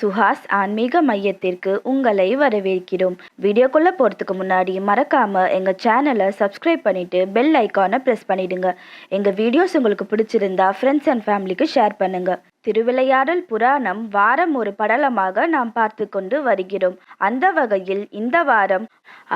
சுஹாஸ் ஆன்மீக மையத்திற்கு உங்களை வரவேற்கிறோம். வீடியோக்குள்ளே போகிறதுக்கு முன்னாடி மறக்காம எங்கள் சேனலை சப்ஸ்கிரைப் பண்ணிட்டு பெல் ஐக்கானை ப்ரெஸ் பண்ணிடுங்க. எங்கள் வீடியோஸ் உங்களுக்கு பிடிச்சிருந்தா ஃப்ரெண்ட்ஸ் அண்ட் ஃபேமிலிக்கு ஷேர் பண்ணுங்க. திருவிளையாடல் புராணம் வாரம் ஒரு படலமாக நாம் பார்த்து கொண்டு வருகிறோம். அந்த வகையில் இந்த வாரம்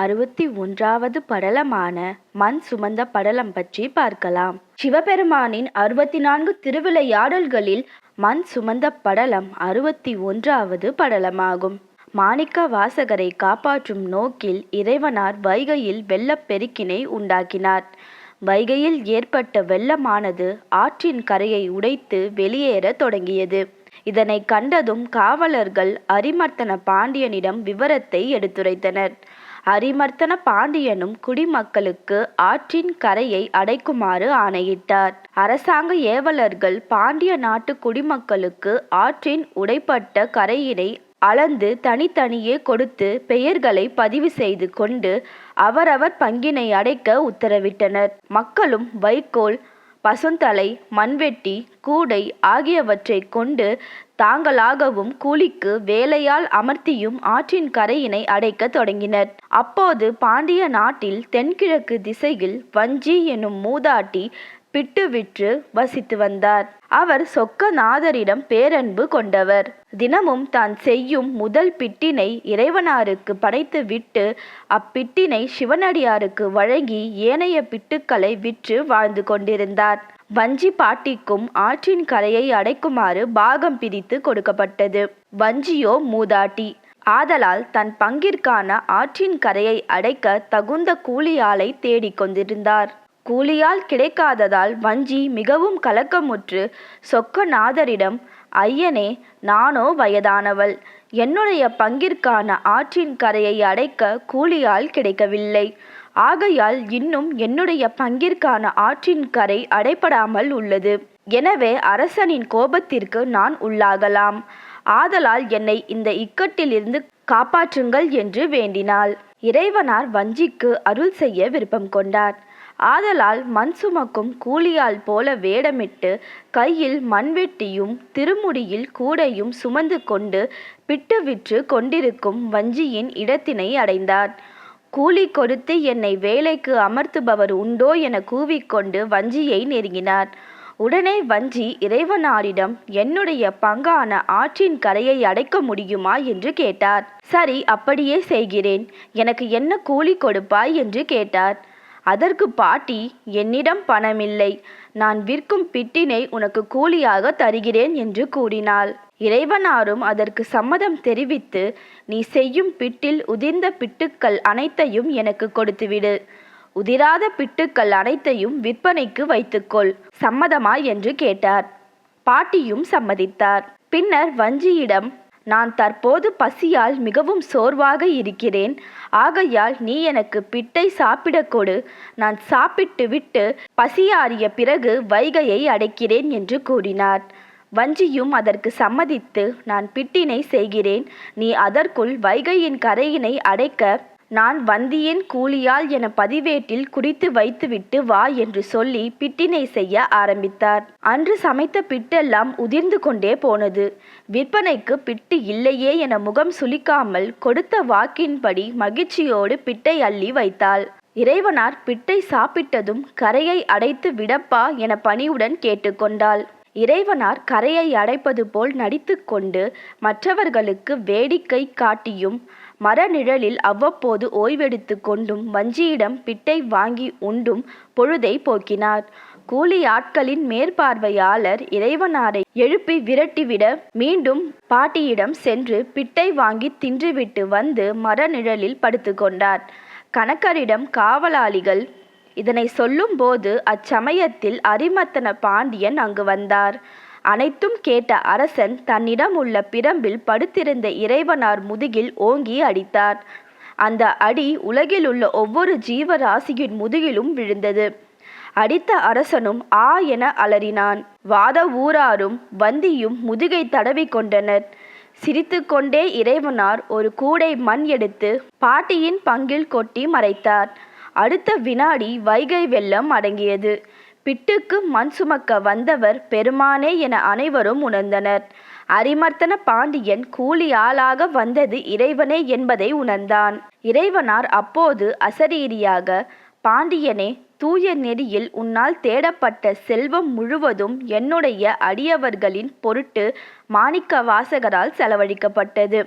அறுபத்தி ஒன்றாவது படலமான மண் சுமந்த படலம் பற்றி பார்க்கலாம். சிவபெருமானின் அறுபத்தி நான்கு திருவிளையாடல்களில் மண் சுமந்த படலம் அறுபத்தி ஒன்றாவது படலமாகும். மாணிக்க வாசகரை காப்பாற்றும் நோக்கில் இறைவனார் வைகையில் வெள்ளப்பெருக்கினை உண்டாக்கினார். வைகையில் ஏற்பட்ட வெள்ளமானது ஆற்றின் கரையை உடைத்து வெளியேறத் தொடங்கியது. இதனை கண்டதும் காவலர்கள் அரிமர்த்தன பாண்டியனிடம் விவரத்தை எடுத்துரைத்தனர். அரிமர்த்தன பாண்டியனும் குடிமக்களுக்கு ஆற்றின் கரையை அடைக்குமாறு ஆணையிட்டார். அரசாங்க ஏவலர்கள் பாண்டிய நாட்டு குடிமக்களுக்கு ஆற்றின் உடைப்பட்ட கரையினை அளந்து தனித்தனியே கொடுத்து பெயர்களை பதிவு செய்து கொண்டு அவரவர் பங்கினை அடைக்க உத்தரவிட்டனர். மக்களும் வைக்கோல் பசுந்தலை மண்வெட்டி கூடை ஆகியவற்றை கொண்டு தாங்களாகவும் கூலிக்கு வேலையால் அமர்த்தியும் ஆற்றின் கரையினை அடைக்க தொடங்கினர். அப்போது பாண்டிய நாட்டில் தென்கிழக்கு திசையில் வஞ்சி எனும் மூதாட்டி பிட்டு விற்று வசித்து வந்தார். அவர் சொக்கநாதரிடம் பேரன்பு கொண்டவர். தினமும் தான் செய்யும் முதல் பிட்டினை இறைவனாருக்கு படைத்து விட்டு அப்பிட்டினை சிவனடியாருக்கு வழங்கி ஏனைய பிட்டுக்களை விற்று வாழ்ந்து கொண்டிருந்தார். வஞ்சி பாட்டிக்கும் ஆற்றின் கரையை அடைக்குமாறு பாகம் பிரித்து கொடுக்கப்பட்டது. வஞ்சியோ மூதாட்டி. ஆதலால் தன் பங்கிற்கான ஆற்றின் கரையை அடைக்க தகுந்த கூலியாளை தேடிக் கொண்டிருந்தார். கூலியால் கிடைக்காததால் வஞ்சி மிகவும் கலக்கமுற்று சொக்கநாதரிடம் ஐயனே நானோ வயதானவள். என்னுடைய பங்கிற்கான ஆற்றின் கரையை அடைக்க கூலியால் கிடைக்கவில்லை. ஆகையால் இன்னும் என்னுடைய பங்கிற்கான ஆற்றின் கரை அடைப்படாமல் உள்ளது. எனவே அரசனின் கோபத்திற்கு நான் உள்ளாகலாம். ஆதலால் என்னை இந்த இக்கட்டிலிருந்து காப்பாற்றுங்கள் என்று வேண்டினாள். இறைவனார் வஞ்சிக்கு அருள் செய்ய விருப்பம் கொண்டார். ஆதலால் மண் சுமக்கும் கூலியால் போல வேடமிட்டு கையில் மண்வெட்டியும் திருமுடியில் கூடையும் சுமந்து கொண்டு பிட்டு விற்று கொண்டிருக்கும் வஞ்சியின் இடத்தினை அடைந்தார். கூலி கொடுத்து என்னை வேலைக்கு அமர்த்துபவர் உண்டோ என கூவிக்கொண்டு வஞ்சியை நெருங்கினார். உடனே வஞ்சி இறைவனாரிடம் என்னுடைய பங்கான ஆற்றின் கரையை அடைக்க முடியுமா? என்று கேட்டார். சரி அப்படியே செய்கிறேன். எனக்கு என்ன கூலி கொடுப்பாய்? என்று கேட்டார். அதற்கு பாட்டி என்னிடம் பணமில்லை. நான் விற்கும் பிட்டினை உனக்கு கூலியாக தருகிறேன் என்று கூறினாள். இறைவனாரும் அதற்கு சம்மதம் தெரிவித்து நீ செய்யும் பிட்டில் உதிர்ந்த பிட்டுக்கள் அனைத்தையும் எனக்கு கொடுத்துவிடு. உதிராத பிட்டுக்கள் அனைத்தையும் விற்பனைக்கு வைத்துக்கொள். சம்மதமா என்று கேட்டார். பாட்டியும் சம்மதித்தார். பின்னர் வஞ்சியிடம் நான் தற்போது பசியால் மிகவும் சோர்வாக இருக்கிறேன். ஆகையால் நீ எனக்கு பிட்டை சாப்பிடக் கொடு. நான் சாப்பிட்டு விட்டு பசியாறிய பிறகு வைகையை அடைக்கிறேன் என்று கூறினார். வஞ்சியும் அதற்கு சம்மதித்து நான் பிட்டினை செய்கிறேன். நீ அதற்குள் வைகையின் கரையினை அடைக்க நான் வந்தியின் கூலியால் என பதிவேட்டில் குறித்து வைத்துவிட்டு வா என்று சொல்லி பிட்டினை செய்ய ஆரம்பித்தார். அன்று சமைத்த பிட்டெல்லாம் உதிர்ந்து கொண்டே போனது. விற்பனைக்கு பிட்டு இல்லையே என முகம் சுளிக்காமல் கொடுத்த வாக்கின்படி மகிழ்ச்சியோடு பிட்டை அள்ளி வைத்தாள். இறைவனார் பிட்டை சாப்பிட்டதும் கரையை அடைத்து விடப்பா என பணிவுடன் கேட்டுக்கொண்டாள். இறைவனார் கரையை அடைப்பது போல் நடித்து கொண்டு மற்றவர்களுக்கு வேடிக்கை காட்டியும் மரநிழலில் அவ்வப்போது ஓய்வெடுத்து கொண்டும் வஞ்சியிடம் பிட்டை வாங்கி உண்டும் பொழுதை போக்கினார். கூலி ஆட்களின் மேற்பார்வையாளர் இறைவனாரை எழுப்பி விரட்டிவிட மீண்டும் பாட்டியிடம் சென்று பிட்டை வாங்கி தின்றுவிட்டு வந்து மரநிழலில் படுத்துக்கொண்டார். கணக்கரிடம் காவலாளிகள் இதனை சொல்லும்போது அச்சமயத்தில் அரிமத்தன பாண்டியன் அங்கு வந்தார். அனைத்தும் கேட்ட அரசன் தன்னிடம் உள்ள பிரம்பில் படுத்திருந்த இறைவனார் முதுகில் ஓங்கி அடித்தார். அந்த அடி உலகிலுள்ள ஒவ்வொரு ஜீவராசியின் முதுகிலும் விழுந்தது. அடித்த அரசனும் ஆ என அலறினான். வாத ஊராரும் வந்தியும் முதுகை தடவி கொண்டனர் சிரித்து கொண்டே இறைவனார் ஒரு கூடை மண் எடுத்து பாட்டியின் பங்கில் கொட்டி மறைத்தார். அடுத்த வினாடி வைகை வெள்ளம் அடங்கியது. பிட்டுக்கு மண் சுமக்க வந்தவர் பெருமானே என அனைவரும் உணர்ந்தனர். அரிமர்த்தன பாண்டியன் கூலி ஆளாக வந்தது இறைவனே என்பதை உணர்ந்தான். இறைவனார் அப்போது அசரீரியாக பாண்டியனே தூய நெறியில் உன்னால் தேடப்பட்ட செல்வம் முழுவதும் என்னுடைய அடியவர்களின் பொருட்டு மாணிக்க வாசகரால் செலவழிக்கப்பட்டது.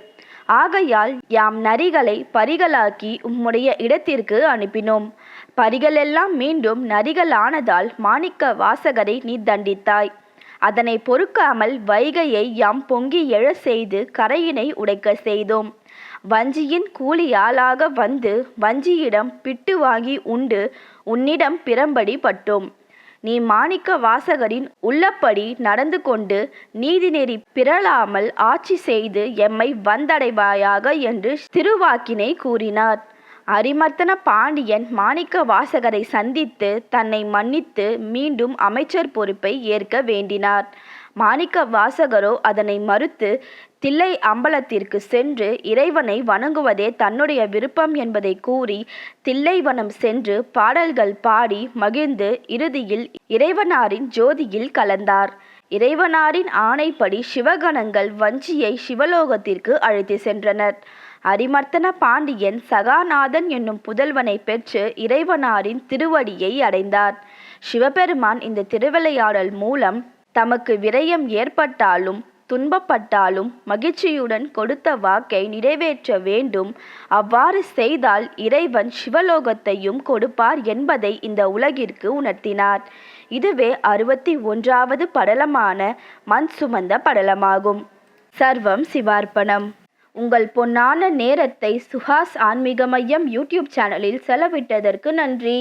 ஆகையால் யாம் நரிகளை பரிகளாக்கி உம்முடைய இடத்திற்கு அனுப்பினோம். பரிகளெல்லாம் மீண்டும் நரிகளானதால் மாணிக்க வாசகரை நீ தண்டித்தாய். அதனை பொறுக்காமல் வைகையை யாம் பொங்கி எழ செய்து கரையினை உடைக்க செய்தோம். வஞ்சியின் கூலியாளாக வந்து வஞ்சியிடம் பிட்டு வாங்கி உண்டு. உன்னிடம் பிறம்படி பட்டோம். நீ மாணிக்க வாசகரின் உள்ளப்படி நடந்து கொண்டு நீதிநெறி பிறழாமல் ஆட்சி செய்து எம்மை வந்தடைவாயாக என்று திருவாக்கினை கூறினார். அரிமர்த்தன பாண்டியன் மாணிக்க வாசகரை சந்தித்து தன்னை மன்னித்து மீண்டும் அமைச்சர் பொறுப்பை ஏற்க வேண்டினார். மாணிக்க வாசகரோ அதனை மறுத்து தில்லை அம்பலத்திற்கு சென்று இறைவனை வணங்குவதே தன்னுடைய விருப்பம் என்பதை கூறி தில்லைவனம் சென்று பாடல்கள் பாடி மகிழ்ந்து இறுதியில் இறைவனாரின் ஜோதியில் கலந்தார். இறைவனாரின் ஆணைப்படி சிவகணங்கள் வஞ்சியை சிவலோகத்திற்கு அழைத்து சென்றனர். அரிமர்த்தன பாண்டியன் சகாநாதன் என்னும் புதல்வனை பெற்று இறைவனாரின் திருவடியை அடைந்தார். சிவபெருமான் இந்த திருவிளையாடல் மூலம் தமக்கு விரயம் ஏற்பட்டாலும் துன்பப்பட்டாலும் மகிழ்ச்சியுடன் கொடுத்த வாக்கை நிறைவேற்ற வேண்டும். அவ்வாறு செய்தால் இறைவன் சிவலோகத்தையும் கொடுப்பார் என்பதை இந்த உலகிற்கு உணர்த்தினார். இதுவே அறுபத்தி ஒன்றாவது படலமான மண் சுமந்த படலமாகும். சர்வம் சிவார்ப்பணம். உங்கள் பொன்னான நேரத்தை சுஹாஸ் ஆன்மீக மையம் யூடியூப் சேனலில் செலவிட்டதற்கு நன்றி.